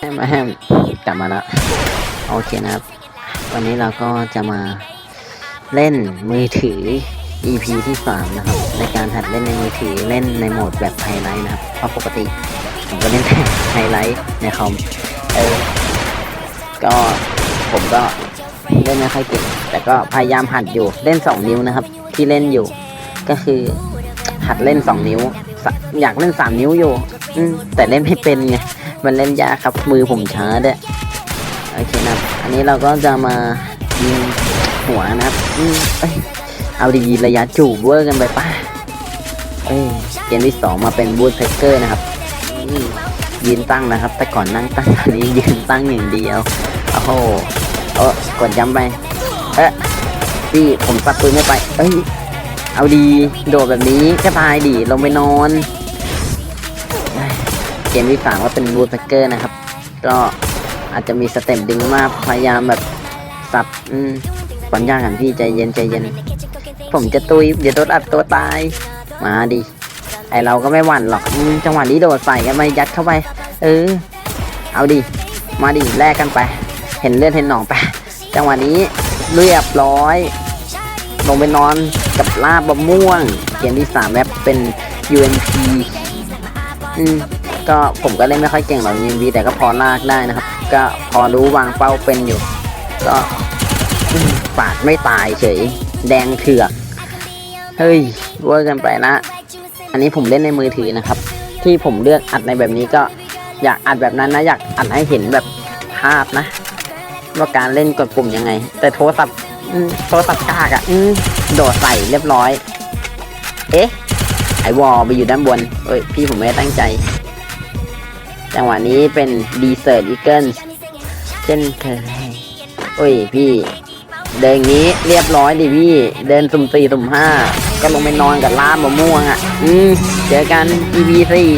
แฮมแฮมกลับมาแล้วโอเคนะครับ วันนี้เราก็จะมาเล่นมือถือ EP ที่3นะครับ ในการหัดเล่นในมือถือเล่นในโหมดแบบไฮไลท์นะครับ เพราะปกติผมก็เล่นแต่ไฮไลท์ในคอมเออก็ผมก็เล่นไม่ค่อยเก่งแต่ก็พยายามหัดอยู่เล่น 2 นิ้วนะครับ ที่เล่นอยู่ ก็คือหัดเล่น 2 นิ้ว อยากเล่น 3 นิ้วอยู่ อืมแต่เล่นไม่เป็นไง มันเล่นยากครับ มือผมช้าด้วยโอเคนะครับ อันนี้เราก็จะมายิงหัวนะครับอืมเอ้ยเอาดีๆระยะจูบเวอร์กันไปป่ะเอ้ยเกมที่สองมาเป็นบูทเพเกอร์นะครับอืมยืนตั้งนะครับ แต่ก่อนนั่งตั้งตอนนี้ยืนตั้งอย่างเดียว โอ้โหเออกดย้ำไป เอ๊ะพี่ผมซัดปืนไม่ไป เอ้ย เอาดี โดดแบบนี้ก็ตายดีลงไปนอน มที่สามก็เป็นบูทแพคเกอร์นะครับ ก็อาจจะมีสเต็ปดึงมากพยายามแบบสับอืมความยากกันพี่ใจเย็นใจเย็น ผมจะตุยเดี๋ยวโดนอัดตัวตาย มาดิไอเราก็ไม่หวั่นหรอกอจังหวะนี้โดดใส่กันมายัดเข้าไป เออ เอาดิ มาดิแลกกันไป เห็นเลือดเห็นหนองไป จังหวะนี้เรียบร้อย ลงไปนอนกับลาบบะม่วง เกมที่สามแบบเป็น UMP อืม ก็ผมก็เล่นไม่ค่อยเก่งหรอก UMP แต่ก็พอลากได้นะครับ ก็พอรู้วางเป้าเป็นอยู่ ก็ปาดไม่ตายเฉย แดงเถือก เฮ้ยเวอร์กันไปนะ อันนี้ผมเล่นในมือถือนะครับ ที่ผมเลือกอัดในแบบนี้ก็อยากอัดแบบนั้นนะอยากอัดให้เห็นแบบภาพนะ ว่าการเล่นกดปุ่มยังไง แต่โทรศัพท์โทรศัพท์กากอะ่ะโดดใส่เรียบร้อย เอ๊ะไอวอลไปอยู่ด้านบน เอ้ย พี่ผมไม่ได้ตั้งใจ จังหวะนี้เป็นดีเซอร์อีเกิลเช่นเคยโอ้ยพี่เดินงนี้เรียบร้อยดิพี่ เดินสุ่มสี่สุ่มห้าก็ลงไปนอนกับลาบมะม่วงอะ่ะ อืมเจอกัน EP สี่